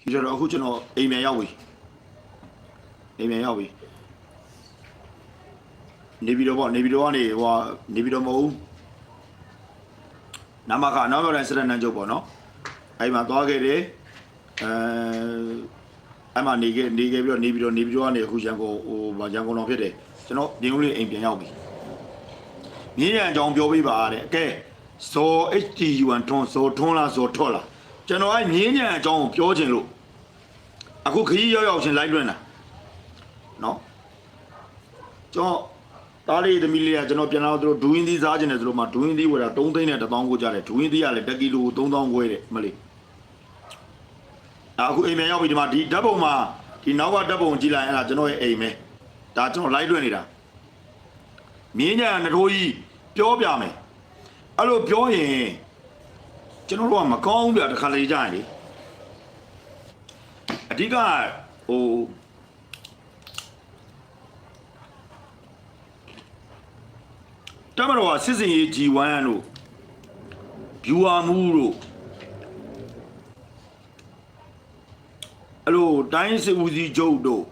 ဒီတော့အခုကျွန်တော်အိမ်ပြန်ရောက်ပြီအိမ်ပြန်ရောက်ပြီနေပြီးတော့ပေါ့နေပြီးတော့ကနေဟိုဟာနေပြီးတော့မဟုတ်ဘူးနမခနောက်ရောက်တိုင်းစရနန်းကျုပ်ပေါ့နော်အဲ့မှာသွားခဲ့တယ်အဲအဲ့မှာနေခဲ့နေခဲ့ပြီးတော့နေပြီးတော့နေပြီးတော့ကနေအခုရန်ကုန်ဟိုဗာရန်ကုန်တော်ဖြစ်တယ်ကျွန်တော်ဒီဦးလေးအိမ်ပြန်ရောက်ပြီမြင်းရံအကြောင်းပြောပြပါတဲ့ကဲဇော် HT1 ထွန်းဇော်ထွန်းလားဇော်ထော့လား ကျွန်တော်အဲ့မြင်းရံအကြောင်းကိုပြောချင်လို့အခုခကြီးရောက်ရောက်ချင်းလိုက်လွှင့်တာနော်ကျွန်တော်တားလေးသမီးလေးကကျွန်တော်ပြန်လာတော့ဒူးင်းသီးစားခြင်းတယ်ဆိုတော့မှဒူးင်းသီးဝယ်တာ3သိန်းနဲ့1000ကိုကြတယ်ဒူးင်းသီးကလည်း1ကီလို3000ကိုတဲ့မလေးအခုအိမ်ပြန်ရောက်ပြီဒီမှာဒီဓာတ်ပုံမှာဒီနောက်ကဓာတ်ပုံကြည့်လိုက်အဲ့ဒါကျွန်တော်ရဲ့အိမ်ပဲဒါကျွန်တော်လိုက်လွှင့်နေတာမြင်းညာနထိုးကြီးပြောပြမယ်အဲ့လိုပြောရင် ကျွန်တော်တို့ကမကောင်းဘူးပြတခါလေကြာရင်လေအဓိကဟိုတမတော်ကစစ်စင်ရေး G1 တို့ viewer မှုတို့အဲ့လိုတိုင်းစစ်ဦးစီးချုပ်တို့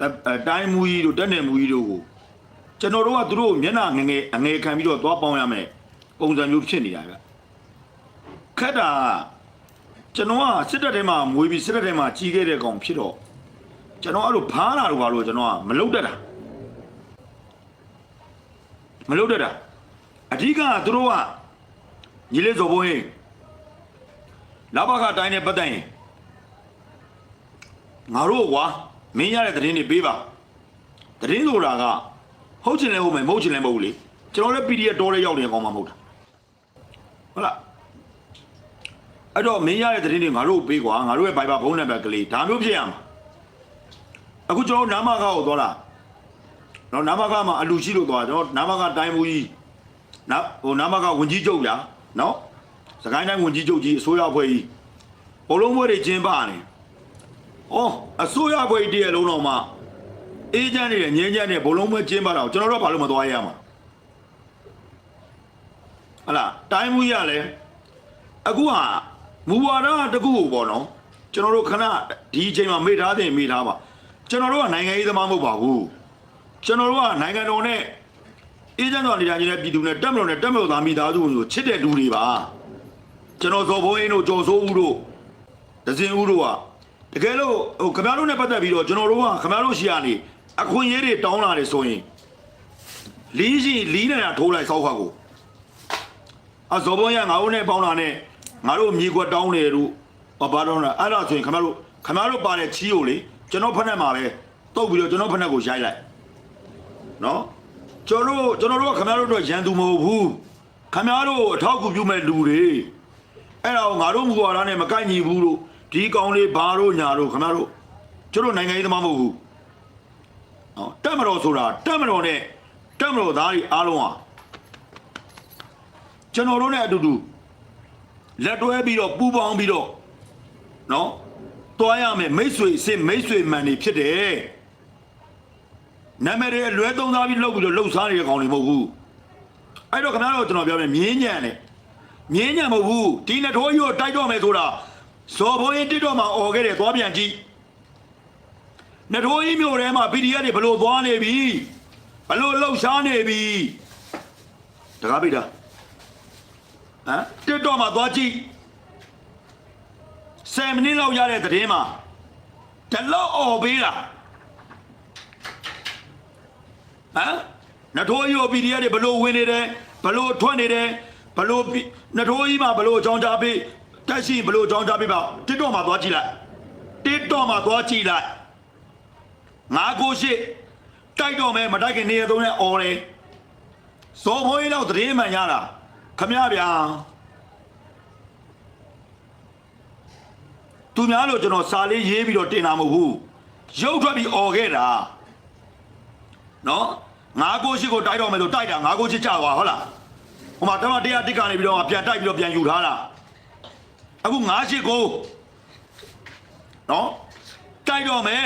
အဲအဲတိုင်းမူကြီးတို့တက်နယ်မူကြီးတို့ကိုကျွန်တော်တို့ကသူတို့ကိုမျက်နှာငယ်ငယ်အငယ်ခံပြီးတော့သွားပေါင်းရမယ် ပုံစံမျိုးဖြစ်နေတာဗျခက်တာကကျွန်တော်ကစစ်တပ်ထဲမှာမွေးပြီးစစ်တပ်ထဲမှာကြီးခဲ့တဲ့ကောင်ဖြစ်တော့ကျွန်တော်အဲ့လိုဖားလာတော့ဘာလို့ကျွန်တော်ကမလုတ်တတ်တာမလုတ်တတ်တာအဓိကသူတို့ကညီလေးဇော်ဘုန်းကြီးလာဘကတိုင်းနဲ့ပတ်သက်ရင်ငါတို့ကွာမင်းရတဲ့သတင်းတွေပေးပါသတင်းဆိုတာကဟုတ်ချင်လဲဟုတ်မယ်မဟုတ်ချင်လဲမဟုတ်ဘူးလေကျွန်တော်လည်း PDF တော်တဲ့ရောက်နေကောင်မှမဟုတ်တာ ဟုတ်လားအဲ့တော့မင်းရတဲ့သတင်းတွေငါတို့ပေးကွာငါတို့ရဲ့ Viber ဖုန်းနံပါတ်ကလေးဒါမျိုးဖြစ်ရမှာအခုကျွန်တော်နာမကားကိုသွားတာနော်နာမကားမှာအလူရှိလို့သွားကျွန်တော်နာမကားတိုင်းမူကြီးနာဟိုနာမကားဝင်ကြီးချုပ်လားနော်စကိုင်းတိုင်းဝင်ကြီးချုပ်ကြီးအစိုးရအဖွဲ့ကြီးဘလုံးဘွဲတွေကျင်းပနေဩအစိုးရအဖွဲ့ကြီးတည်းလုံးတော်မှာအေးချမ်းနေတယ်ငင်းချမ်းနေဘလုံးဘွဲကျင်းပတာကိုကျွန်တော်တို့ကဘာလို့မသွားရမှာ ဟလာတိုင်းမူကြီးကလည်းအခုဟာမူဝါဒတစ်ခုကိုပေါ့နော်ကျွန်တော်တို့ခဏဒီအချိန်မှာမေ့ထားတယ်မေ့ထားပါကျွန်တော်တို့ကနိုင်ငံရေးသမားမဟုတ်ပါဘူးကျွန်တော်တို့ကနိုင်ငံတော်နဲ့အေဂျင့်တော်နေရာကြီးနဲ့ပြည်သူနဲ့တက်မလို့နဲ့တက်မလို့သားမိသားစုကိုချစ်တဲ့လူတွေပါကျွန်တော်ဇော်ဘိုးအင်းတို့ကျော်စိုးဦးတို့ဒဇင်ဦးတို့ကတကယ်လို့ဟိုခင်ဗျားတို့နဲ့ပတ်သက်ပြီးတော့ကျွန်တော်တို့ကခင်ဗျားတို့ရှိရနေအခွင့်အရေးတွေတောင်းလာတယ်ဆိုရင်လီးရှိလီးနေတာထိုးလိုက်စောက်ခါကို အဇော်ဘုံရငါတို့နဲ့ပေါင်းတာနဲ့ငါတို့မြေကွက်တောင်းတယ်တို့ဘာဘာတော့လဲအဲ့ဒါဆိုရင်ခမတို့ခမတို့ပါတဲ့ချီးကိုလေကျွန်တော်ဖက်နဲ့မှာပဲတုတ်ပြီးတော့ကျွန်တော်ဖက်နဲ့ကိုရိုက်လိုက်နော်ကျွန်တော်တို့ကျွန်တော်တို့ကခမတို့တော့ရန်သူမဟုတ်ဘူးခမတို့အထောက်အကူပြုမဲ့လူတွေအဲ့ဒါကိုငါတို့မူဝါဒနဲ့မကိုက်ညီဘူးလို့ဒီကောင်လေးဘာတို့ညာတို့ခမတို့ကျွန်တော်နိုင်ငံရေးသမားမဟုတ်ဘူးဟောတက်မတော်ဆိုတာတက်မတော်နဲ့တက်မတော်သားတွေအားလုံးဟာ ကျွန်တော်တို့ ਨੇ အတူတူလက်တွဲပြီးတော့ပူးပေါင်းပြီးတော့နော်တွားရမယ်မိတ်ဆွေအစ်စ်မိတ်ဆွေမှန်နေဖြစ်တယ်နာမည်တွေအလွဲသုံးစားပြီးလှုပ်ပြီးတော့လှုပ်ရှားနေတဲ့ကောင်တွေမဟုတ်ဘူးအဲ့တော့ခင်ဗျားတို့ကျွန်တော်ပြောမယ်မြင်းညံတယ်မြင်းညံမဟုတ်ဘူးဒီနှစ်ထိုးကြီးကိုတိုက်တော့မယ်ဆိုတာဇော်ဘိုးရင်တစ်တော့မှអော်ခဲ့တယ်သွားပြန်ကြည့်နှစ်ထိုးကြီးမြို့ထဲမှာ PDF တွေဘလို့သွားနေပြီဘလို့လှုပ်ရှားနေပြီတကားပိတ်တာ ဟမ်တက်တော့မှသွားကြည့်10မိနစ်လောက်ရတဲ့သတင်းမှာတလောက်អော်ပေးတာဟမ်နထိုးကြီးကို PDF တွေဘလို့ဝင်နေတယ်ဘလို့ထွက်နေတယ်ဘလို့နထိုးကြီးမှာဘလို့အကြောင်းကြားပေးတက်ရှိဘလို့အကြောင်းကြားပေးပါတက်တော့မှသွားကြည့်လိုက်တက်တော့မှသွားကြည့်လိုက်ငါကိုရှိတိုက်တော့မယ်မတိုက်ခင်နေရသုံးနဲ့អော်တယ်ဇော်ဘိုးကြီးတော့သတင်းမှန်ရတာ ခမရဗျာသူများလို့ကျွန်တော်စာလေးရေးပြီးတော့တင်တာမဟုတ်ဘူးရုပ်ထွက်ပြီးអော်ခဲ့တာနော်ငါကိုရှိကိုတိုက်တော့မယ်လို့တိုက်တာငါကိုရှိကြသွားဟုတ်လားဟိုမှာတမတရားတစ်ကနေပြီးတော့ပြန်တိုက်ပြီးတော့ပြန်ယူထားတာအခုငါရှိကိုနော်တိုက်တော့မယ်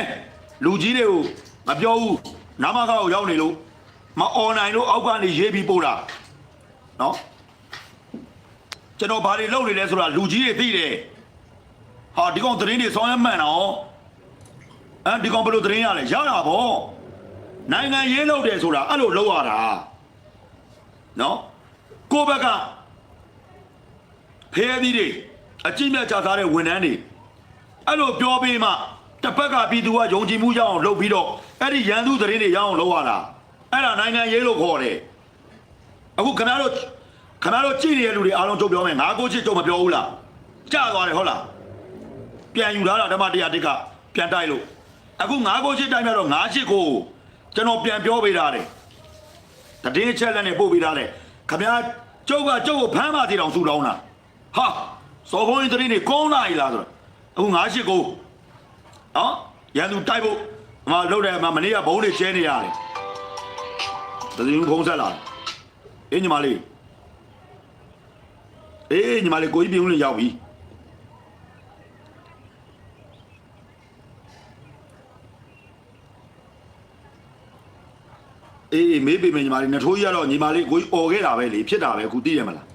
လူကြီးတွေကိုမပြောဘူးနာမကောက်ရောက်နေလို့မអော်နိုင်လို့အောက်ကနေရေးပြီးပို့တာနော် ကျွန်တော်ဘာတွေလုပ်နေလဲဆိုတာလူကြီးတွေသိတယ်ဟာဒီကောင်သတင်းတွေဆောင်းရမှန်တော့အဲဒီကောင်ဘယ်လိုသတင်းရလဲရတာဗောနိုင်ငံရေးလုပ်တယ်ဆိုတာအဲ့လိုလုပ်ရတာနော်ကိုယ့်ဘက်ကဖဲသီးတွေအကြည့်မြတ်ကြသားတဲ့ဝန်ထမ်းတွေအဲ့လိုပြောပေးမှတစ်ဖက်ကပြည်သူကယုံကြည်မှုရအောင်လုပ်ပြီးတော့အဲ့ဒီရန်သူသတင်းတွေရအောင်လုပ်ရတာအဲ့ဒါနိုင်ငံရေးလို့ခေါ်တယ်အခုခဏတော့ ခဏတော့ကြည့်နေတဲ့လူတွေအားလုံးကြုတ်ပြောမယ်ငါကိုချစ်ကြုံမပြောဘူးလားကြာသွားတယ်ဟုတ်လားပြန်ယူလာတာဓမ္မတရားတစ်ကပြန်တိုက်လို့အခုငါကိုချစ်တိုက်မြတော့ငါချစ်ကိုကျွန်တော်ပြန်ပြောပေးတာတယ်တည်င်းချက်လက်နဲ့ပို့ပေးတာတယ်ခမ ्या ကျုပ်ကကျုပ်ကိုဖမ်းပါသေးတောင်ဆူတောင်းတာဟာစော်ဘုန်းကြီးတရင်နေကောင်းလာ ਈ လားဆိုတော့အခုငါချစ်ကိုနော်ရန်သူတိုက်ဖို့မလုပ်တယ်မမနေ့ကဘုံတွေကျဲနေရတယ်တည်င်းဖုံးဆက်လာတယ်အေးညီမလေး အေးညီမလေးကိုကြီးပြုံးလေးရောက်ပြီအေးအေးမေးပေးမယ်ညီမလေးနစ်ထိုးကြီးကတော့ညီမလေးကိုကြီးអော်ခဲ့တာပဲလေဖြစ်တာပဲအခုသိရမလား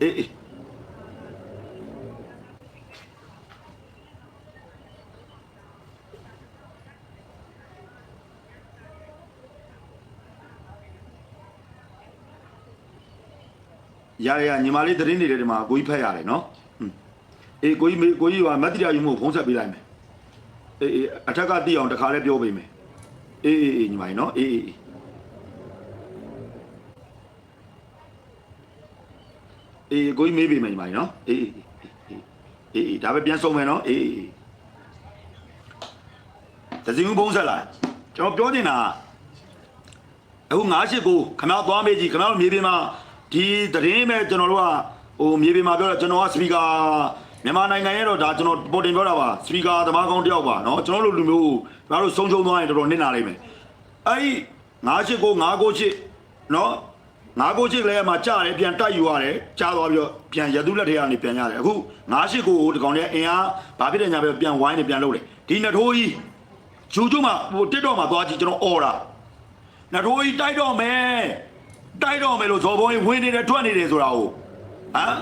အေးအေး ရရရညီမလေးသတင်းနေတဲ့ဒီမှာကိုကြီးဖတ်ရတယ်နော်ဟွန်းအေးကိုကြီးမေးကိုကြီးကမတ်တရားယူမှုကိုဖုံးဆက်ပေးလိုက်မယ်အေးအေးအထက်ကသိအောင်တခါလဲပြောပေးမယ်အေးအေးအေးညီမလေးနော်အေးအေးအေးအေးကိုကြီးမေးပေးမယ်ညီမလေးနော်အေးအေးအေးအေးအေးဒါပဲပြန်ဆုံးမယ်နော်အေးအေးအေးတစင်းဖုံးဆက်လာကျွန်တော်ပြောနေတာကအခု98ကိုခမသွားမေးကြည့်ခမတို့မြေပြင်မှာ ဒီသတင်းပဲကျွန်တော်တို့ကဟိုမြေပြင်မှာပြောတာကျွန်တော်ကစပီကာမြန်မာနိုင်ငံရဲ့တော့ဒါကျွန်တော်ပေါ်တင်ပြောတာပါစပီကာသမားကောင်းတယောက်ပါเนาะကျွန်တော်တို့လူမျိုးကျွန်တော်တို့ဆုံးချုံသွားရင်တော်တော်နစ်နာလိမ့်မယ်အဲ့ဒီ98ကို998เนาะ998လည်းမှာကြားတယ်ပြန်တိုက်ယူရတယ်ကြားသွားပြီးတော့ပြန်ရတုလက်ထဲကနေပြန်ရတယ်အခု98ကိုဒီကောင်လေးအင်အားဘာဖြစ်တယ်ညာပဲပြန်ဝိုင်းနေပြန်လုပ်တယ်ဒီနှစ်ထိုးကြီးဂျူဂျူမှာဟိုတစ်တော့မှာသွားကြည့်ကျွန်တော်អော်တာ နထိုးကြီးတိုက်တော့မယ် တိုက်တော့မယ်လို့ဇော်ဘုံကြီးဝင်နေတယ်ထွက်နေတယ်ဆိုတာကိုဟမ်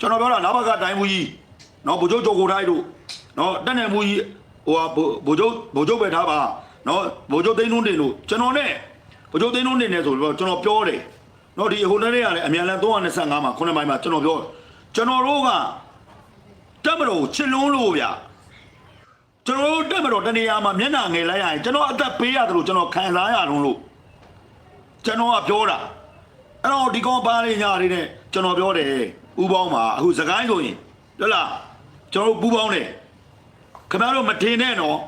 ကျွန်တော်ပြောတာနာဘကတိုင်းမူကြီးနော်ဗိုလ်ချုပ်ကြိုကိုတိုင်းတို့နော်တက်နယ်မူကြီးဟိုဟာဗိုလ်ချုပ်ဗိုလ်ချုပ်ပဲထားပါနော်ဗိုလ်ချုပ်သိန်းနှုံးတင်တို့ကျွန်တော်နဲ့ဗိုလ်ချုပ်သိန်းနှုံးတင်နေဆိုတော့ကျွန်တော်ပြောတယ်နော်ဒီဟိုနေ့ကလည်းအမြန်လန်325မှာ9မိုင်မှာကျွန်တော်ပြောကျွန်တော်တို့ကတက်မတော်ကိုချစ်လွန်းလို့ဗျာကျွန်တော်တို့တက်မတော်တနေရာမှာမျက်နှာငယ်လိုက်ရရင်ကျွန်တော်အသက်ပေးရတယ်လို့ကျွန်တော်ခံစားရတော့လို့ကျွန်တော်ကပြောတာ အဲ့တော့ဒီကောင်ပါလေးညာလေးနဲ့ကျွန်တော်ပြောတယ်ဥပေါင်းမှာအခုစကိုင်းဆိုရင်ဟုတ်လားကျွန်တော်တို့ပူပေါင်းတယ်ခင်ဗျားတို့မထင်နဲ့နော်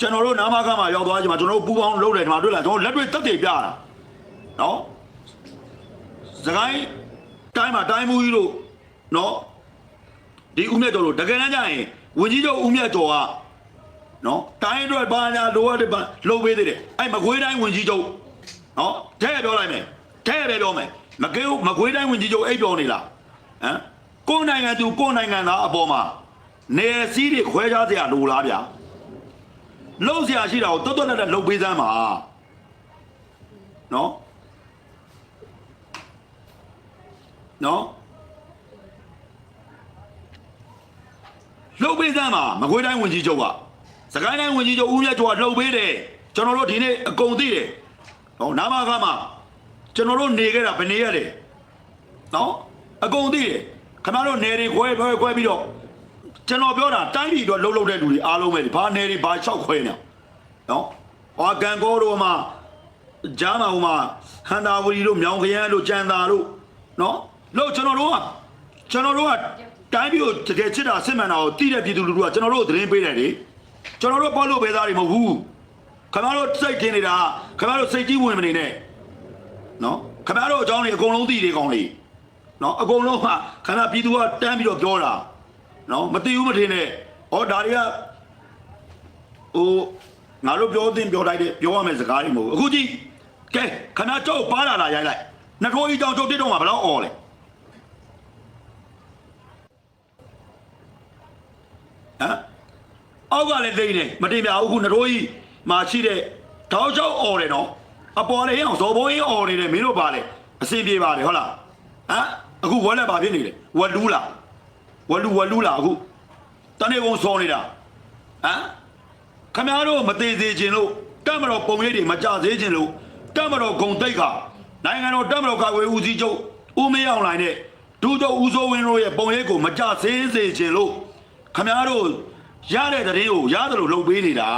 ကျွန်တော်တို့နာမကမှာရောက်သွားချိန်မှာကျွန်တော်တို့ပူပေါင်းလုပ်တယ်ဒီမှာတွေ့လားကျွန်တော်လက်တွေ့တက်တယ်ပြတာနော်စကိုင်းတိုင်းမှာတိုင်းမူကြီးတို့နော်ဒီဦးမြတ်ကျော်လို့တကယ်တမ်းကျရင်ဝင်ကြီးကျော်ဦးမြတ်ကျော်ကနော်တိုင်းအတွက်ဘာညာလိုအပ်တဲ့ဘာလုပ်ပေးသေးတယ်အဲ့မကွေးတိုင်းဝင်ကြီးကျော်နော်တဲ့ရပြောလိုက်မယ် တဲ့ရပဲပြောမယ်မကွေးမကွေးတိုင်းဝင်ကြီးကျော်အိပ်ပြောနေလားဟမ်ကိုယ်နိုင်ငံသူကိုယ်နိုင်ငံသားအပေါ်မှာနေစည်းတွေခွဲခြားစရာလိုလားဗျာလှုပ်စရာရှိတာကိုတွတ်တွတ်လက်လက်လှုပ်ပေးစမ်းပါနော်နော်လှုပ်ပေးစမ်းပါမကွေးတိုင်းဝင်ကြီးချုပ်ကစကိုင်းတိုင်းဝင်ကြီးချုပ်ဦးမြတ်ကျော်ကလှုပ်ပေးတယ်ကျွန်တော်တို့ဒီနေ့အကုန်သိတယ်ဟောနာမခါမှာ ကျွန်တော်တို့နေခဲ့တာဘယ်နေရတယ်နော်အကုန်သိတယ်ခင်ဗျားတို့နေတွေခွဲခွဲခွဲပြီးတော့ကျွန်တော်ပြောတာတိုင်းပြည်အတွက်လှုပ်လှုပ်တဲ့လူတွေအားလုံးပဲဒီဘာနေတွေဘာလျှောက်ခွဲနေနော်ဟောကန်ကောတို့မှာဂျာမာဟိုမှာဟန်တာဝရီတို့မြောင်ခရမ်းတို့ကြံသာတို့နော်လို့ကျွန်တော်တို့ကကျွန်တော်တို့ကတိုင်းပြည်ကိုတကယ်ချစ်တာစစ်မှန်တာကိုတည်တဲ့ပြည်သူလူထုကကျွန်တော်တို့ကိုသတင်းပေးတယ်လေကျွန်တော်တို့ပေါ်လို့ပဲသားတွေမဟုတ်ဘူးခင်ဗျားတို့စိတ်ထင်နေတာခင်ဗျားတို့စိတ်ကြီးဝင်မနေနဲ့ နော်ခင်ဗျားတို့အကြောင်းတွေအကုန်လုံးသိတယ်ကောင်းလေနော်အကုန်လုံးကခင်ဗျားပြည်သူကတန်းပြီးတော့ပြောတာနော်မသိဘူးမထင်နဲ့ဩဒါတွေကဟိုငါတို့ပြောသင့်ပြောလိုက်တဲ့ပြောရမယ့်စကားတွေမဟုတ်ဘူးအခုကြည့်ကဲခင်ဗျားကြောက်ပါလာလာရိုက်လိုက်နှစ်ထိုးကြီးကြောင့်ကျုပ်တစ်တော့မှာဘယ်တော့អော်လဲဟမ်အောက်ကလည်းလိမ့်တယ်မတင်ပြဘူးခုနရိုးကြီးမှာရှိတဲ့တောက်ချောက်អော်တယ်နော် အပေါ်လေးအောင်ဇော်ဘုံကြီးអော်နေတယ်မင်းတို့ပါလေအစင်ပြေပါလေဟုတ်လားဟမ်အခုဝက်လက်ပါဖြစ်နေတယ်ဝက်လူးလားဝက်လူဝက်လူးလားအခုတနေ့ကုန်စောနေတာဟမ်ခမရတို့မသေးသေးခြင်းလို့တက်မတော်ပုံရိပ်တွေမကြသေးခြင်းလို့တက်မတော်ဂုံတိတ်ခါနိုင်ငံတော်တက်မတော်ကာကွယ်ဦးစီးချုပ်ဦးမင်းအောင်လှိုင်နဲ့ဒုချုပ်ဦးစိုးဝင်းတို့ရဲ့ပုံရိပ်ကိုမကြသေးစေခြင်းလို့ခမရတို့ရတဲ့တဲ့ရင်ကိုရတယ်လို့လှုပ်ပေးနေတာ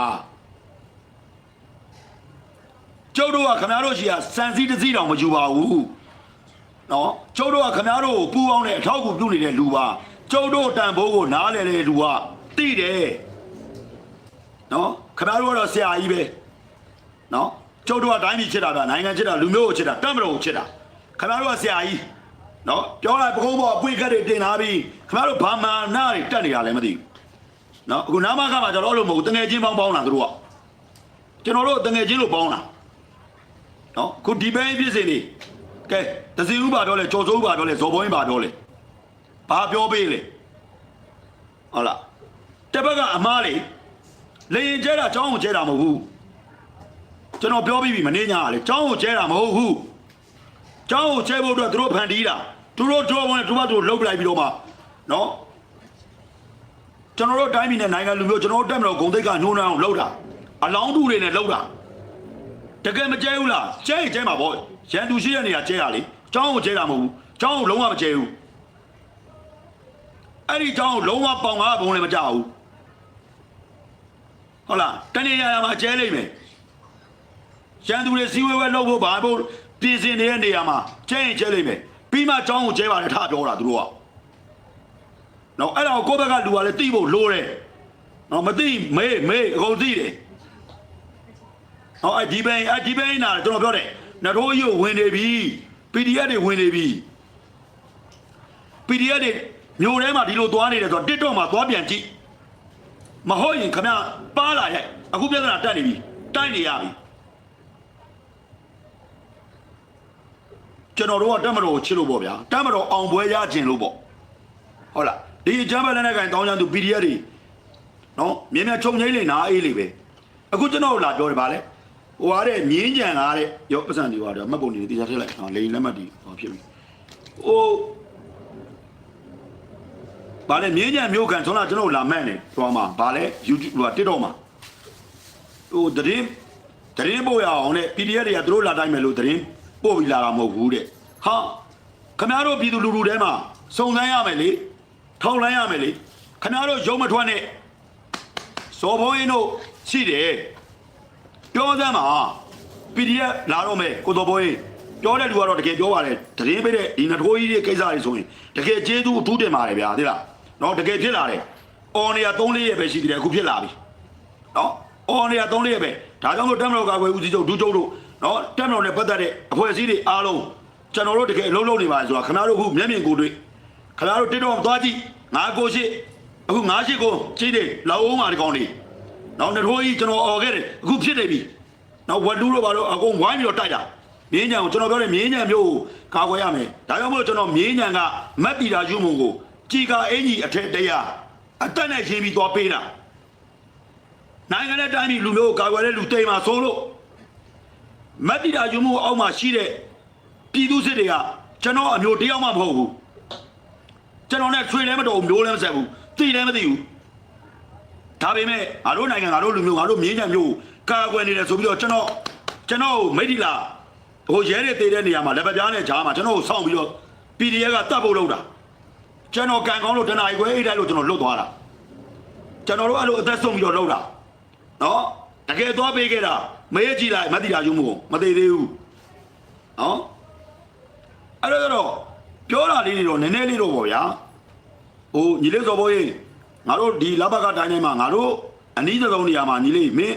ကျုပ်တို့ကခမားတို့ရှိကစံစည်းတစ်စီးတောင်မယူပါဘူးနော်ကျုပ်တို့ကခမားတို့ကိုပူအောင်တဲ့အထောက်အကူပြုနေတဲ့လူပါကျုပ်တို့တန်ဖိုးကိုနားလဲတဲ့လူကတိတယ်နော်ခမားတို့ကတော့ဆရာကြီးပဲနော်ကျုပ်တို့ကတိုင်းပြည်ချစ်တာကနိုင်ငံချစ်တာလူမျိုးကိုချစ်တာတတ်မတော်ကိုချစ်တာခမားတို့ကဆရာကြီးနော်ပြောလိုက်ပကုံးပေါ်အပွင့်ခက်တွေတင်လာပြီးခမားတို့ဘာမှနာတွေတက်နေတာလည်းမသိဘူးနော်အခုနာမခမှာကျွန်တော်တို့မဟုတ်ဘူးတငယ်ချင်းပေါင်းပေါင်းလာသူတို့ကကျွန်တော်တို့တငယ်ချင်းလို့ပေါင်းလာ နော်ခုဒီဘဲဖြစ်စဉ်နေကဲတစီဥပါတော့လေကြော်စိုးဥပါတော့လေဇော်ဘုံဥပါတော့လေဘာပြောပေးလေဟုတ်လားတစ်ဘက်ကအမားလေလေရင်ကျဲတာចောင်းကိုကျဲတာမဟုတ်ဘူးကျွန်တော်ပြောပြီးပြီမနေညာလေចောင်းကိုကျဲတာမဟုတ်ဘူးចောင်းကိုကျဲဖို့အတွက်သူတို့ဖန်တီးတာသူတို့တော့ဝင်သူတို့တို့လှုပ်လိုက်ပြီးတော့မှနော်ကျွန်တော်တို့တိုင်းပြည်နဲ့နိုင်ငံလူမျိုးကျွန်တော်တို့တက်မလို့ဂုံတိတ်ကညှိုးနှောင်းအောင်လှုပ်တာအလောင်းတူတွေနဲ့လှုပ်တာ တကယ်မကျဲဘူးလားကျဲရင်ကျဲမှာပေါ့ရန်သူရှိတဲ့နေရာကျဲရလေเจ้าကိုကျဲတာမဟုတ်ဘူးเจ้าကိုလုံးဝမကျဲဘူးအဲ့ဒီเจ้าကိုလုံးဝပေါင်ကားဘုံလည်းမကြဘူးဟုတ်လားတနေရာမှာကျဲလိမ့်မယ်ရန်သူတွေစီဝဲဝဲလှုပ်ဖို့ဘာဖို့ပြင်ဆင်နေတဲ့နေရာမှာကျဲရင်ကျဲလိမ့်မယ်ပြီးမှเจ้าကိုကျဲပါတယ်ထပြောတာသူတို့ကနော်အဲ့တော့ကိုယ့်ဘက်ကလူကလည်းတိဖို့လိုတယ်နော်မတိမေးမေးအကုန်သိတယ် ဟောအဒီဘိုင်းအဒီဘိုင်းနာကျွန်တော်ပြောတယ်နထိုးကြီးကိုဝင်နေပြီ PDF တွေဝင်နေပြီ PDF တွေမျိုးထဲမှာဒီလိုသွားနေတယ်ဆိုတော့ TikTok မှာသွားပြန်ကြည့်မဟုတ်ရင်ခမပါလာရဲ့အခုပြဿနာတက်နေပြီတိုက်နေရပြီကျွန်တော်တို့ကတက်မတော်ကိုချစ်လို့ပေါ့ဗျာတက်မတော်အောင်ပွဲရခြင်းလို့ပေါ့ဟုတ်လားဒီအကြမ်းဖက်လက်နက်ကန်တောင်းချမ်းသူ PDF တွေနော်မြင်းမြချုံငိမ့်နေနာအေးလေပဲအခုကျွန်တော်တို့လာပြောတယ်ဗာလဲ ဟိုဟာတဲ့မြင်းကြံကားတဲ့ရောပတ်စံဒီဟာတော့မှတ်ပုံနေတေချာထည့်လိုက်ဟာလိန်လက်မှတ်ဒီဟောဖြစ်ပြီဟိုဗာလဲမြင်းကြံမျိုးခံကျွန်တော်ကျွန်တော်လာမှတ်နေဟိုမှာဗာလဲ YouTube ဟို TikTok မှာဟိုတရင်တရင်ပို့ရအောင်တဲ့ PDF တွေကသူတို့လာတိုင်းမယ်လို့တရင်ပို့ပြီးလာတာမဟုတ်ဘူးတဲ့ဟာခမရတို့ပြည်သူလူထုထဲမှာစုံစမ်းရမယ်လေထောက်လန်းရမယ်လေခမရတို့ရုံမထွက်နဲ့စော်ဘုံရင်တို့ရှိတယ် ပြောစမ်းပါ PDF လာတော့မယ်ကိုတော်ဘိုးကြီးပြောတဲ့လူကတော့တကယ်ပြောပါတယ်တရင်ပေးတဲ့ဒီနထိုးကြီးရဲ့ကိစ္စတွေဆိုရင်တကယ်ကျေးဇူးအထူးတင်ပါတယ်ဗျာသိလားနော်တကယ်ဖြစ်လာတယ်အော်နေရ3လေးရက်ပဲရှိသေးတယ်အခုဖြစ်လာပြီနော်အော်နေရ3လေးရက်ပဲဒါကြောင့်မို့တက်မတော်ကာကွယ်ဦးစီးချုပ်ဒူးချုပ်တို့နော်တက်မတော်နဲ့ပတ်သက်တဲ့အဖွဲ့အစည်းတွေအားလုံးကျွန်တော်တို့တကယ်အလုံးလုံးနေပါဆိုတာခဏတို့အခုမျက်မြင်ကိုယ်တွေ့ခဏတို့တစ်တော့သွားကြည့်ငါကိုရှိအခုငါရှိကိုကြီးတယ်လောက်အောင်ပါဒီကောင်လေး နော်နထိုးကြီးကျွန်တော်អော်ခဲ့တယ်အခုဖြစ်နေပြီနောက်ဝက်လူးတို့ဘာလို့အကုန်ဝိုင်းပြီးတော့တိုက်တာမြင်းညံကိုကျွန်တော်ပြောတယ်မြင်းညံမျိုးကိုကာကွယ်ရမယ်ဒါကြောင့်မို့ကျွန်တော်မြင်းညံကမက်တီတာယူမုံကိုကြည်ကာအင်ကြီးအထက်တရားအတက်နဲ့ရှင်းပြီးသွားပေးတာနိုင်ငံနဲ့တိုင်းပြည်လူမျိုးကိုကာကွယ်တဲ့လူတိမ်မှာဆိုလို့မက်တီတာယူမုံအောက်မှာရှိတဲ့ပြည်သူစစ်တွေကကျွန်တော်အမျိုးတယောက်မှမဟုတ်ဘူးကျွန်တော်နဲ့ဆွေလည်းမတော်ဘူးမျိုးလည်းမဆက်ဘူးသိလည်းမသိဘူး ဒါပေမဲ့ငါတို့နိုင်ငံငါတို့လူမျိုးငါတို့မြင်းညံမျိုးကာကွယ်နေတယ်ဆိုပြီးတော့ကျွန်တော်ကျွန်တော်မိတ်ဒီလာဟိုရဲတွေတည်တဲ့နေရာမှာလက်ပပြားနဲ့ဂျားမှာကျွန်တော်ကိုစောင့်ပြီးတော့ PDF ကတတ်ဖို့လုပ်တာကျွန်တော်ကန်ကောင်းလို့တနားရီခွဲအိတ်တိုက်လို့ကျွန်တော်လွတ်သွားတာကျွန်တော်တို့အဲ့လိုအသက်ဆုံးပြီးတော့လုပ်တာနော်တကယ်သွားပေးခဲ့တာမရကြည့်လိုက်မသိတာယူမို့မသိသေးဘူးနော်အဲ့တော့တော့ပြောတာလေးတွေတော့နည်းနည်းလေးတော့ပေါ့ဗျာဟိုညီလေးစော်ဘိုးကြီး ငါတို့ဒီလဘကတိုင်းထဲမှာငါတို့အနည်းဆုံးနေရာမှာညီလေးမင်း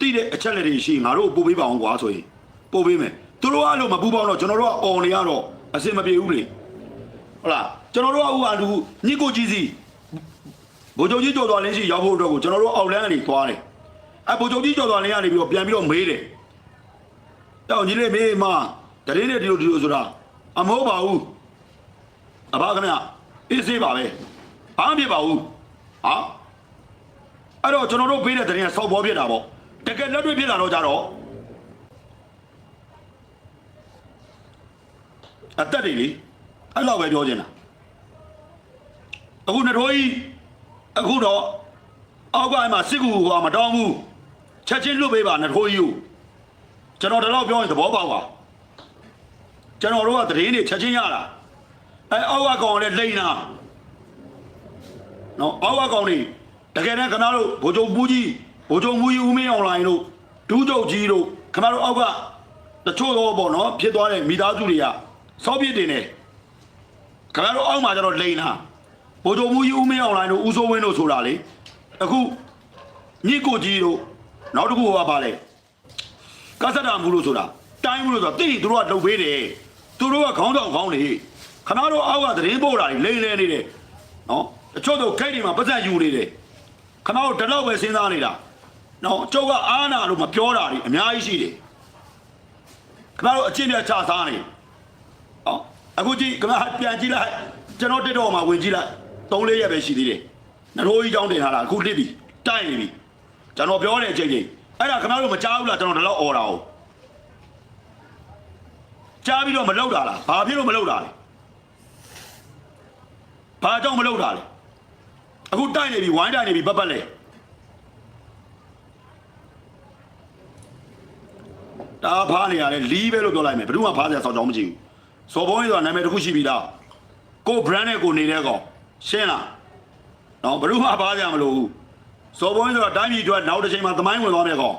တိတဲ့အချက်လက်တွေရှိငါတို့ပို့ပေးပါအောင်ကွာဆိုရင်ပို့ပေးမယ်သူတို့ကအဲ့လိုမပူပေါင်းတော့ကျွန်တော်တို့ကអော်နေရတော့အစင်မပြေဘူးလေဟုတ်လားကျွန်တော်တို့ကဥပါလူညစ်ကိုကြီးစီဘိုးချုပ်ကြီးကြော်သွားလင်းရှိရောက်ဖို့အတွက်ကိုကျွန်တော်တို့အောက်လန်းကနေသွားတယ်အဲဘိုးချုပ်ကြီးကြော်သွားလင်းကနေပြီးတော့ပြန်ပြီးတော့မေးတယ်တော့ညီလေးမေးမတရင်နဲ့ဒီလိုဒီလိုဆိုတာအမဟုတ်ပါဘူးအဘခင်ဗျအေးစေးပါပဲဘာမှမဖြစ်ပါဘူး ဟာအဲ့တော့ကျွန်တော်တို့ပေးတဲ့တဲ့ရင်ဆောက်ပေါ်ဖြစ်တာပေါ့တကယ်လက်တွေ့ဖြစ်လာတော့ကြတော့အသက်တွေလေအဲ့လောက်ပဲပြောချင်တာအခုနှစ်ထိုးကြီးအခုတော့အောက်ကအဲ့မှာစစ်ကူကမတောင်းဘူးချက်ချင်းလွတ်ပေးပါနှစ်ထိုးကြီးကိုကျွန်တော်ဒီလောက်ပြောရင်သဘောပေါက်ပါကျွန်တော်တို့ကသတင်းတွေချက်ချင်းရတာအဲအောက်ကကောင်လည်းလိမ့်တာ နော်အောက်ကကောင်တွေတကယ်တမ်းခင်ဗျားတို့ဗိုလ်ချုပ်မူကြီးဗိုလ်ချုပ်မူကြီးဦးမင်းအွန်လိုင်းတို့ဒူးချုပ်ကြီးတို့ခင်ဗျားတို့အောက်ကတချို့တော့ပေါ့နော်ဖြစ်သွားတဲ့မိသားစုတွေကစောပြစ်တင်တယ်ခင်ဗျားတို့အောက်မှာကျတော့လိန်လားဗိုလ်ချုပ်မူကြီးဦးမင်းအောင်လိုင်းတို့ဦးစိုးဝင်းတို့ဆိုတာလေအခုမြစ်ကိုကြီးတို့နောက်တစ်ခုကပါလေကသတ္တမူလို့ဆိုတာတိုင်းမူလို့ဆိုတာတိတိသူတို့ကလုပ်ပေးတယ်သူတို့ကခေါင်းဆောင်ခေါင်းနေခင်ဗျားတို့အောက်ကသတင်းပို့တာတွေလိန်လဲနေတယ်နော် တချို့တို့ခိတ်တွေမှာပတ်သက်ယူနေတယ်ခင်ဗျားတို့ဒီလောက်ပဲစဉ်းစားနေတာနော်ကျုပ်ကအာနာလို့မပြောတာတွေအများကြီးရှိတယ်ခင်ဗျားတို့အချင်းပြချစားနေတယ်ဟောအခုကြည့်ကမပြန်ကြည့်လိုက်ကျွန်တော်တက်တော့မှာဝင်ကြည့်လိုက်3လေးရက်ပဲရှိသေးတယ်နှရိုးကြီးကြောင်းတင်ထားတာအခုလစ်ပြီတိုက်နေပြီကျွန်တော်ပြောတဲ့အချိန်ချင်းအဲ့ဒါခင်ဗျားတို့မကြားဘူးလားကျွန်တော်ဒီလောက်អော်တာ哦ကြားပြီးတော့မလောက်တာလားဘာဖြစ်လို့မလောက်တာလဲဘာကြောင့်မလောက်တာလဲ အခုတိုက်နေပြီဝိုင်းတိုက်နေပြီပတ်ပတ်လဲဒါဖားနေရတယ်လီးပဲလို့ပြောလိုက်မယ်ဘယ်သူမှဖားစရာစောင့်ကြောင်းမရှိဘူးစော်ဘုံကြီးဆိုတာနာမည်တစ်ခုရှိပြီလားကို brand နဲ့ကိုနေတဲ့ကောင်ရှင်းလားနော်ဘယ်သူမှပါကြမလို့ဘူးစော်ဘုံကြီးဆိုတာတိုင်းပြည်အတွက်နောက်တစ်ချိန်မှာသမိုင်းဝင်သွားမယ်ကောင်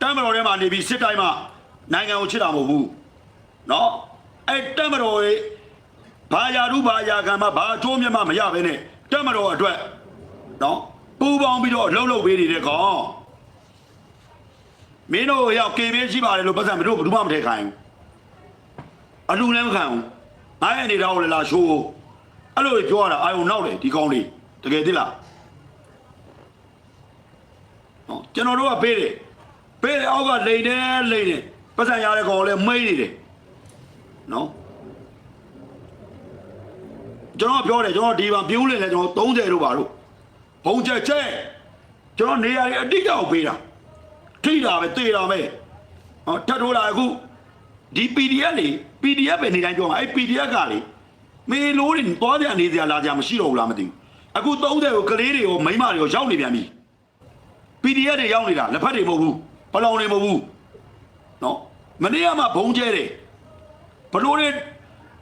တမ်းမတော်ထဲမှာနေပြီးစစ်တိုင်းမှာနိုင်ငံကိုချစ်တာမဟုတ်ဘူးနော်အဲ့တမ်းမတော်ရဲ့ဘာယာရုဘာယာကံမှာဘာအကျိုးမြတ်မှမရဘဲနဲ့ တမ်းမတော်အတွက်နော်ပူပေါင်းပြီးတော့လှုပ်လှုပ်ပေးနေတဲ့ကောင်မင်းတို့ရောက် KB ရှိပါတယ်လို့ပတ်စံမင်းတို့ဘယ်သူမှမထည့်ခိုင်းဘူးအလူလည်းမခံဘူးငါရဲ့အနေတော့လည်းလာရှိုးအဲ့လိုပြောရတာအာယုံနောက်တယ်ဒီကောင်းလေးတကယ်သိလားဟောကျွန်တော်တို့ကပေးတယ်ပေးတယ်အောက်ကလိန်တယ်လိန်တယ်ပတ်စံရတဲ့ကောင်လည်းမိတ်နေတယ်နော် ကျွန်တော်ပြောတယ်ကျွန်တော်ဒီမှာပြိုးလေလဲကျွန်တော်30တို့ပါတို့ဘုံချက်ချက်ကျွန်တော်နေရာကြီးအတိတ်တော့ပေးတာထိတာပဲတေတာပဲဟောထပ်ထိုးလာအခုဒီ PDF လေ PDF ပဲနေတိုင်းပြောမှာအဲ့ PDF ကလေမေလို့တွေသွားကြနေစရာလာကြမရှိတော့ဘူးလားမသိဘူးအခု30ကိုကလေးတွေရောမိန်းမတွေရောရောက်နေပြန်ပြီ PDF တွေရောက်နေတာလက်ဖက်တွေမဟုတ်ဘူးဘလောင်တွေမဟုတ်ဘူးနော်မနေ့ကမှဘုံကျဲတယ်ဘလို့တွေ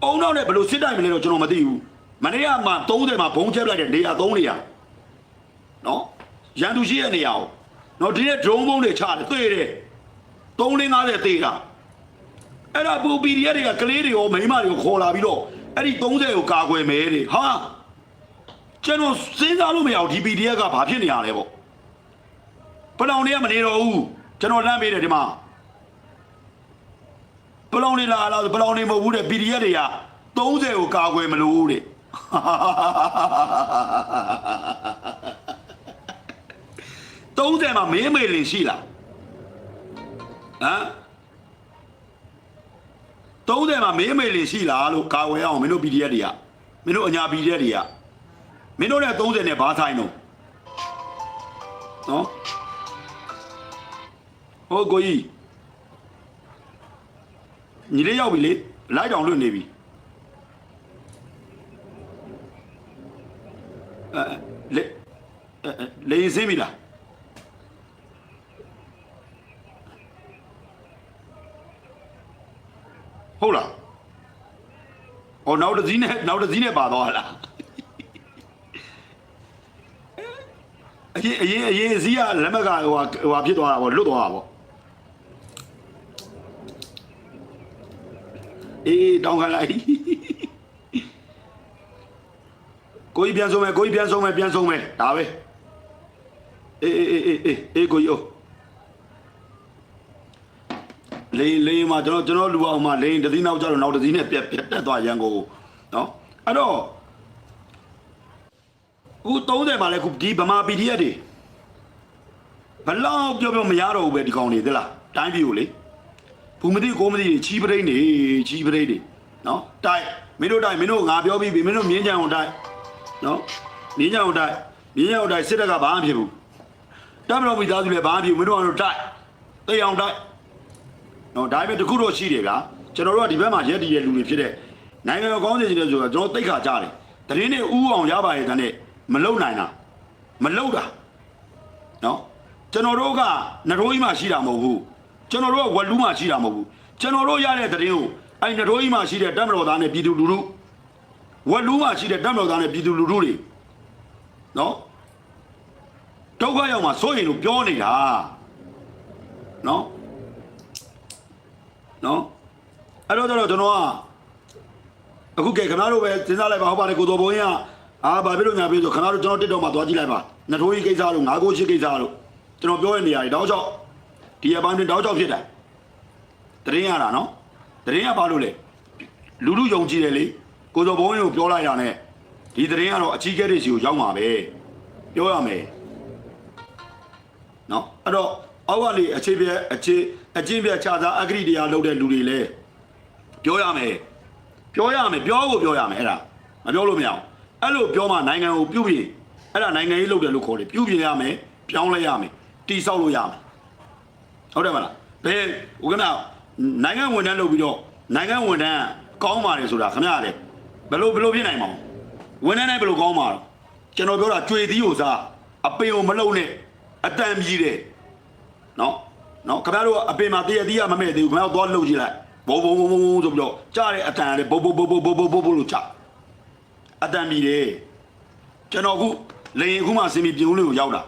အုံနောက်နဲ့ဘလို့စစ်တိုင်မလဲတော့ကျွန်တော်မသိဘူး မနေ့ကမှ30မှာဘုံကျဲလိုက်တဲ့နေရာ3နေရာနော်ရန်သူရှိရဲ့နေရာကိုနော်ဒီနေ့ drone ဘုံတွေချတယ်တွေ့တယ်3 50သေးတာအဲ့ဒါပူပီရီရက်တွေကကလေးတွေရောမိန်းမတွေရောခေါ်လာပြီးတော့အဲ့ဒီ30ကိုကာကွယ်မယ်တဲ့ဟာကျွန်တော်စဉ်းစားလို့မရဘူးဒီ PDF ကဘာဖြစ်နေရလဲပေါ့ပလောင်တွေကမနေတော့ဘူးကျွန်တော်လမ်းပေးတယ်ဒီမှာပလောင်တွေလာလာပလောင်တွေမဟုတ်ဘူးတဲ့ PDF တွေက30ကိုကာကွယ်မလို့တဲ့ 30မှာမင်းမေလင်ရှိလားဟမ်30မှာမင်းမေလင်ရှိလားလို့ကာဝယ်အောင်မင်းတို့ PDF တွေကမင်းတို့အညာ PDF တွေကမင်းတို့နဲ့30နဲ့ဘာဆိုင်တော့နော်ဟိုကိုကြီးညီလေးရောက်ပြီလေလိုက်တောင်လွတ်နေပြီ အဲလေအဲလေစင်းပြီလားဟုတ်လားဟောနောက်တစ်စည်းနဲ့နောက်တစ်စည်းနဲ့ပါသွားလားအရင်အရင်အရင်စည်းကလက်မကဟိုဟာဟိုဟာဖြစ်သွားတာပေါ့လွတ်သွားတာပေါ့အေးတောင်းခံလိုက် ကိုကြီးပြန်ဆုံးမယ်ကိုကြီးပြန်ဆုံးမယ်ပြန်ဆုံးမယ်ဒါပဲအေးအေးအေးအေးအေးကိုကြီးအိုးလိန်လိန်မှာကျွန်တော်ကျွန်တော်လူအောင်မှာလိန်တစ်စီးနောက်ကျတော့နောက်တစ်စီးနဲ့ပြက်ပြက်တက်သွားရန်ကုန်ကိုနော်အဲ့တော့အခု30မှာလဲခုဒီဗမာ PDF တွေဘလောက်ပြောပြောမရတော့ဘူးပဲဒီကောင်တွေသလားတိုင်းပြည်ကိုလေဘူးမသိကိုမသိချီးပရိတ်နေချီးပရိတ်တွေနော်တိုက်မင်းတို့တိုက်မင်းတို့ငါပြောပြီးပြီမင်းတို့မြင်းကြံအောင်တိုက် နော်မြင်းကြံအောင်တိုက်မြင်းကြံအောင်တိုက်စစ်တပ်ကဘာမှဖြစ်ဘူးတမတော်မိသားစုလည်းဘာမှဖြစ်ဘူးမင်းတို့ကတော့တိုက်တေးအောင်တိုက်နော်ဒါပေမဲ့တခုတော့ရှိတယ်ဗျာကျွန်တော်တို့ကဒီဘက်မှာရက်တည်တဲ့လူတွေဖြစ်တဲ့နိုင်ငံတော်ကောင်းစီခြင်းလဲဆိုတော့ကျွန်တော်တိတ်ခါကြတယ်တရင်နဲ့ဥအောင်ရပါရဲ့တန်းနဲ့မလုံနိုင်တာမလုံတာနော်ကျွန်တော်တို့ကနရိုးကြီးမှရှိတာမဟုတ်ဘူးကျွန်တော်တို့ကဝက်လူးမှရှိတာမဟုတ်ဘူးကျွန်တော်တို့ရတဲ့တရင်ကိုအဲ့နရိုးကြီးမှရှိတဲ့တပ်မတော်သားနဲ့ပြည်သူလူထု ဝက်လူးမှရှိတဲ့တပ်မတော်သားနဲ့ပြည်သူလူထုတွေနော်ဒုက္ခရောက်မှစိုးရင်လို့ပြောနေတာနော်နော်အဲ့တော့ကျတော့ကျွန်တော်ကအခုကဲခဏတို့ပဲစဉ်းစားလိုက်ပါဟုတ်ပါတယ်ကိုတော်ဘုံကြီးကအာဘာဖြစ်လို့ညာဖြစ်ဆိုခဏတို့ကျွန်တော်တက်တော့မှသွားကြည့်လိုက်ပါနထိုးကြီးကိစ္စတို့ငါးကိုရှိကိစ္စတို့ကျွန်တော်ပြောတဲ့နေရာတွေတောက်ချောက်ဒီအပိုင်းတွင်တောက်ချောက်ဖြစ်တယ်တရင်ရတာနော်တရင်ကဘာလို့လဲလူလူယုံကြည်တယ်လေ ကိုတော်ဘုံကြီးကိုပြောလိုက်တာ ਨੇ ဒီတရင်ကတော့အကြီးကဲတွေစီကိုရောက်မှာပဲပြောရမယ်နော်အဲ့တော့အောက်ကနေအခြေပြအခြေအချင်းပြခြားသားအဂရိတရားလုပ်တဲ့လူတွေလဲပြောရမယ်ပြောရမယ်ပြောကိုပြောရမယ်အဲ့ဒါမပြောလို့မရအောင်အဲ့လိုပြောမှနိုင်ငံကိုပြုပြင်အဲ့ဒါနိုင်ငံရေးလုပ်တယ်လို့ခေါ်တယ်ပြုပြင်ရမယ်ပြောင်းလဲရမယ်တိဆောက်လို့ရမယ်ဟုတ်တယ်မလားဘယ်ဟိုကနနိုင်ငံဝန်ထမ်းလုပ်ပြီးတော့နိုင်ငံဝန်ထမ်းကောင်းပါတယ်ဆိုတာခင်ဗျားလေ ဘယ်လိုဘယ်လိုဖြစ်နိုင်မအောင်ဝန်ထမ်းတိုင်းဘယ်လိုကောင်းမှာတော့ကျွန်တော်ပြောတာကြွေသီးကိုစားအပင်ကိုမလုံနဲ့အတန်ကြီးတယ်နော်နော်ခင်ဗျားတို့ကအပင်မှာတရသီးကမမဲ့သေးဘူးခင်ဗျားတို့သွားလှုပ်ကြည့်လိုက်ဘုံဘုံဘုံဘုံဆိုပြီးတော့ကြားတဲ့အတန်ရတယ်ဘုံဘုံဘုံဘုံဘုံဘုံဘုံဘုံလို့ကြားအတန်မြည်တယ်ကျွန်တော်အခုလေရင်အခုမှစင်ပြီးပြုံးလေးကိုရောက်တာ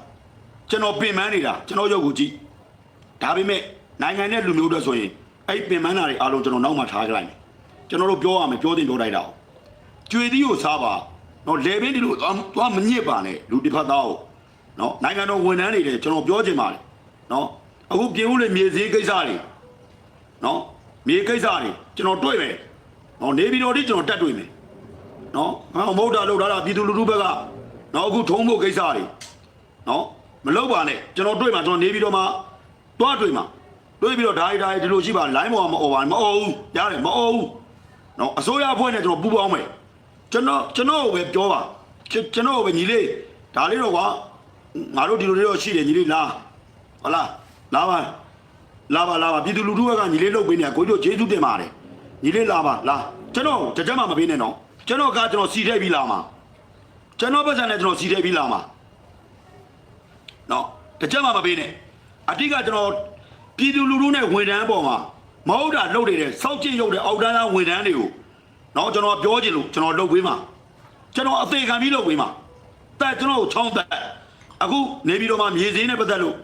ကျွန်တော်ပင်ပန်းနေတာကျွန်တော်ရုပ်ကိုကြည့်ဒါပေမဲ့နိုင်ငံနဲ့လူမျိုးတွေဆိုရင်အဲ့ပင်ပန်းတာတွေအားလုံးကျွန်တော်နောက်မှထားကြလိုက်မယ်ကျွန်တော်တို့ပြောရမယ်ပြောတင်ပြောလိုက်တာ ကျွေသီးကိုစားပါနော်လေပင်ဒီလိုသွားသွားမညစ်ပါနဲ့လူတစ်ဖက်သားကိုနော်နိုင်ငံတော်ဝန်ထမ်းတွေလည်းကျွန်တော်ပြောချင်ပါတယ်နော်အခုပြင်ဦးလေမြေစည်းကိစ္စတွေနော်မြေကိစ္စတွေကျွန်တော်တွေ့မယ်နော်နေပြည်တော်တိကျွန်တော်တက်တွေ့မယ်နော်ငါမဟုတ်တာလောက်တာပြည်သူလူထုဘက်ကနော်အခုထုံးဖို့ကိစ္စတွေနော်မလောက်ပါနဲ့ကျွန်တော်တွေ့မှာကျွန်တော်နေပြည်တော်မှာတွားတွေ့မှာတွေ့ပြီးတော့ဒါရီဒါရီဒီလိုရှိပါလိုင်းပေါ်မှာမအော်ပါနဲ့မအော်ဘူးကြားတယ်မအော်ဘူးနော်အစိုးရအဖွဲ့နဲ့ကျွန်တော်ပူးပေါင်းမယ် ကျွန်တော်ကျွန်တော်ကိုပဲပြောပါကျွန်ကျွန်တော်ကိုပဲညီလေးဒါလေးတော့ကွာငါတို့ဒီလိုလေးတော့ရှိတယ်ညီလေးလားဟုတ်လားလာပါလာပါလာပါပြည်သူလူထုကညီလေးလုတ်ပေးနေကိုတို့ကျေးဇူးတင်ပါတယ်ညီလေးလာပါလာကျွန်တော်တကြက်မှမပေးနဲ့နော်ကျွန်တော်ကကျွန်တော်စီထည့်ပြီးလာမှာကျွန်တော်ပတ်စံနဲ့ကျွန်တော်စီထည့်ပြီးလာမှာနော်တကြက်မှမပေးနဲ့အတိကကျွန်တော်ပြည်သူလူထုနဲ့ဝန်ထမ်းပေါ်မှာမဟုတ်တာလုပ်နေတဲ့စောက်ကျင့်ရုပ်တဲ့အောက်တန်းသားဝန်ထမ်းတွေကို နော်ကျွန်တော်ပြောချင်လို့ကျွန်တော်လုပ်ပေးမှာကျွန်တော်အသေးခံပြီးလုပ်ပေးမှာតែကျွန်တော်ကိုချောင်းတက်အခုနေပြီးတော့မှမြေစင်းနဲ့ပတ်သက်လို့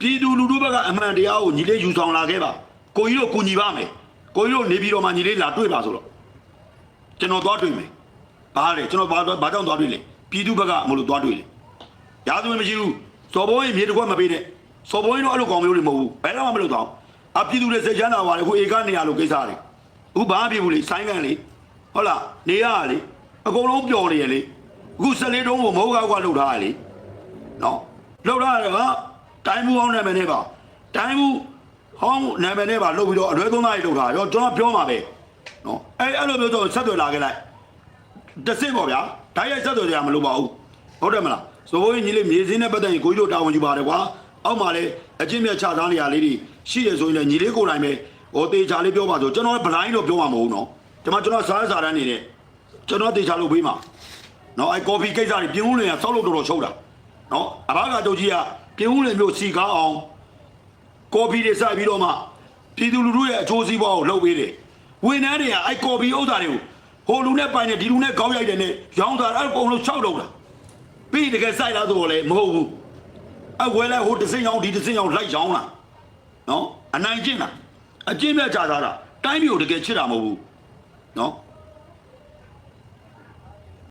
ပြည်သူလူထုဘက်ကအမှန်တရားကိုညီလေးယူဆောင်လာခဲ့ပါကိုကြီးတို့ကူညီပါမယ်ကိုကြီးတို့နေပြီးတော့မှညီလေးလာတွေ့ပါဆိုတော့ကျွန်တော်သွားတွေ့မယ်ဘာလဲကျွန်တော်ဘာဘာကြောင့်သွားတွေ့လဲပြည်သူဘက်ကမလို့သွားတွေ့လေရာဇဝင်မရှိဘူးစော်ဘုံရင်မြေတစ်ခွက်မပေးနဲ့စော်ဘုံရင်တော့အဲ့လိုကောင်မျိုးတွေမဟုတ်ဘူးဘယ်တော့မှမလုပ်တော့အပြည်သူတွေစိတ်ချမ်းသာပါလေခုဧကနေရလို့ကိစ္စတွေ အခုဘာဖြစ်ဘူးလေဆိုင်းကန်လေဟုတ်လားနေရလေအကုန်လုံးပျော်နေရလေအခု၁၄တုံးကိုမဟုတ်ကောက်ကလှုပ်ထားရလေနော်လောက်ထားတယ်ကတိုင်းမှုဟောင်းနာမည်နဲ့ပါတိုင်းမှုဟောင်းနာမည်နဲ့ပါလုပ်ပြီးတော့အလွဲသုံးသားကြီးလုပ်ထားရောကျွန်တော်ပြောမှာပဲနော်အဲ့အဲ့လိုမျိုးတော့ဆက်သွယ်လာခဲ့လိုက်တစ်စင့်ပေါ့ဗျာဓာတ်ရိုက်ဆက်သွယ်ကြမလို့ပါဘူးဟုတ်တယ်မလားဆိုဘိုးကြီးညီလေးမြေစင်းနဲ့ပတ်သက်ရင်ကိုကြီးတို့တာဝန်ယူပါတယ်ကွာအောက်မှာလည်းအချင်းမြတ်ချသားနေရလေးတွေရှိရဆိုရင်လည်းညီလေးကိုယ်တိုင်ပဲ ဟိုတေချာလေးပြောပါဆိုကျွန်တော်ဗလိုင်းတော့ပြောမှာမဟုတ်ဘူးနော်ဒီမှာကျွန်တော်စားစားတန်းနေတဲ့ကျွန်တော်တေချာလို့ပေးမှာနော်အဲကော်ဖီကိစ္စတွေပြင်းဦးလင်ကစောက်လို့တော်တော်ချုပ်တာနော်အဘကတို့ကြီးကပြင်းဦးလင်မျိုးစီကားအောင်ကော်ဖီတွေစိုက်ပြီးတော့မှပြည်သူလူထုရဲ့အချိုးစီးပွားကိုလုပ်ပေးတယ်ဝန်ထမ်းတွေကအဲကော်ဖီဥစ္စာတွေကိုဟိုလူနဲ့ပိုင်နေဒီလူနဲ့ခေါင်းရိုက်တယ်နဲ့ရောင်းတာအဲ့အကုန်လုံးချောက်တော့တာပြီးတကယ်စိုက်လာတော့လေမဟုတ်ဘူးအဝဲလဲဟိုတစ်စင်းရောင်းဒီတစ်စင်းရောင်းလိုက်ရောင်းလာနော်အနိုင်ကျင့်တာ အကျင့်မြတ်ကြတာတာတိုင်းပြည်ကိုတကယ်ချစ်တာမဟုတ်ဘူးနော်